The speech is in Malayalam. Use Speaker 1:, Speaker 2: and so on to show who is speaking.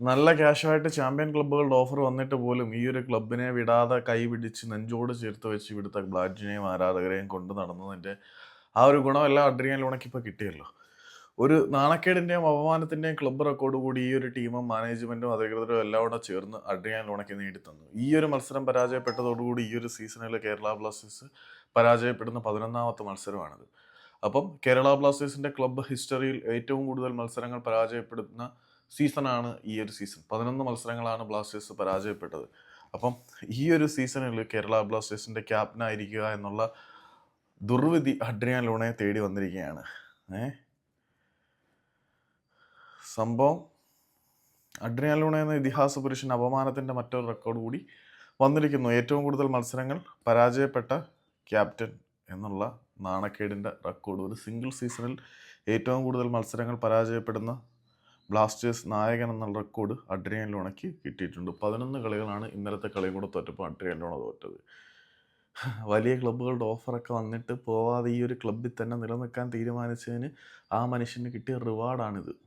Speaker 1: നല്ല ക്യാഷുമായിട്ട് ചാമ്പ്യൻ ക്ലബ്ബുകളുടെ ഓഫർ വന്നിട്ട് പോലും ഈ ഒരു ക്ലബിനെ വിടാതെ കൈ പിടിച്ച് നെഞ്ചോട് ചേർത്ത് വെച്ച് ഇവിടുത്തെ ബ്ലാറ്റിനെയും ആരാധകരെയും കൊണ്ട് നടന്നതിന്റെ ആ ഒരു ഗുണമെല്ലാം അഡ്രിയൻ ലൂണയ്ക്ക് ഇപ്പോൾ കിട്ടിയല്ലോ. ഒരു നാണക്കേടിന്റെയും അപമാനത്തിന്റെയും ക്ലബ്ബ് റെക്കോർഡ് കൂടി ഈ ഒരു ടീമും മാനേജ്മെന്റും അധികൃതരും എല്ലാം കൂടെ ചേർന്ന് അഡ്രിയാൻ ലോണയ്ക്ക് നേടിത്തന്നു. ഈ ഒരു മത്സരം പരാജയപ്പെട്ടതോടുകൂടി ഈ ഒരു സീസണിൽ കേരള ബ്ലാസ്റ്റേഴ്സ് പരാജയപ്പെടുന്ന പതിനൊന്നാമത്തെ മത്സരമാണിത്. അപ്പം കേരള ബ്ലാസ്റ്റേഴ്സിന്റെ ക്ലബ്ബ് ഹിസ്റ്ററിയിൽ ഏറ്റവും കൂടുതൽ മത്സരങ്ങൾ പരാജയപ്പെടുന്ന സീസണാണ് ഈ ഒരു സീസൺ. പതിനൊന്ന് മത്സരങ്ങളാണ് ബ്ലാസ്റ്റേഴ്സ് പരാജയപ്പെട്ടത്. അപ്പം ഈ ഒരു സീസണിൽ കേരള ബ്ലാസ്റ്റേഴ്സിന്റെ ക്യാപ്റ്റനായിരിക്കുക എന്നുള്ള ദുർവിധി അഡ്രിയാൻ ലൂണയെ തേടി വന്നിരിക്കുകയാണ്. ഏ? സംഭവം അഡ്രിയാൻ ലൂണ എന്ന ഇതിഹാസ പുരുഷൻ അപമാനത്തിന്റെ മറ്റൊരു റെക്കോർഡ് കൂടി വന്നിരിക്കുന്നു. ഏറ്റവും കൂടുതൽ മത്സരങ്ങൾ പരാജയപ്പെട്ട ക്യാപ്റ്റൻ എന്നുള്ള നാണക്കേടിന്റെ റെക്കോർഡ് ഒരു സിംഗിൾ സീസണിൽ ഏറ്റവും കൂടുതൽ മത്സരങ്ങൾ പരാജയപ്പെടുന്ന ബ്ലാസ്റ്റേഴ്സ് നായകൻ എന്നുള്ള റെക്കോർഡ് അഡ്രിയൻ ലോണയ്ക്ക് കിട്ടിയിട്ടുണ്ട്. പതിനൊന്ന് കളികളാണ് ഇന്നലത്തെ കളിയും കൂടെ തോറ്റപ്പോൾ അഡ്രിയൻ ലോണ തോറ്റത്. വലിയ ക്ലബ്ബുകളുടെ ഓഫറൊക്കെ വന്നിട്ട് പോവാതെ ഈ ഒരു ക്ലബ്ബിൽ തന്നെ നിലനിൽക്കാൻ തീരുമാനിച്ചതിന് ആ മനുഷ്യന് കിട്ടിയ റിവാർഡാണിത്.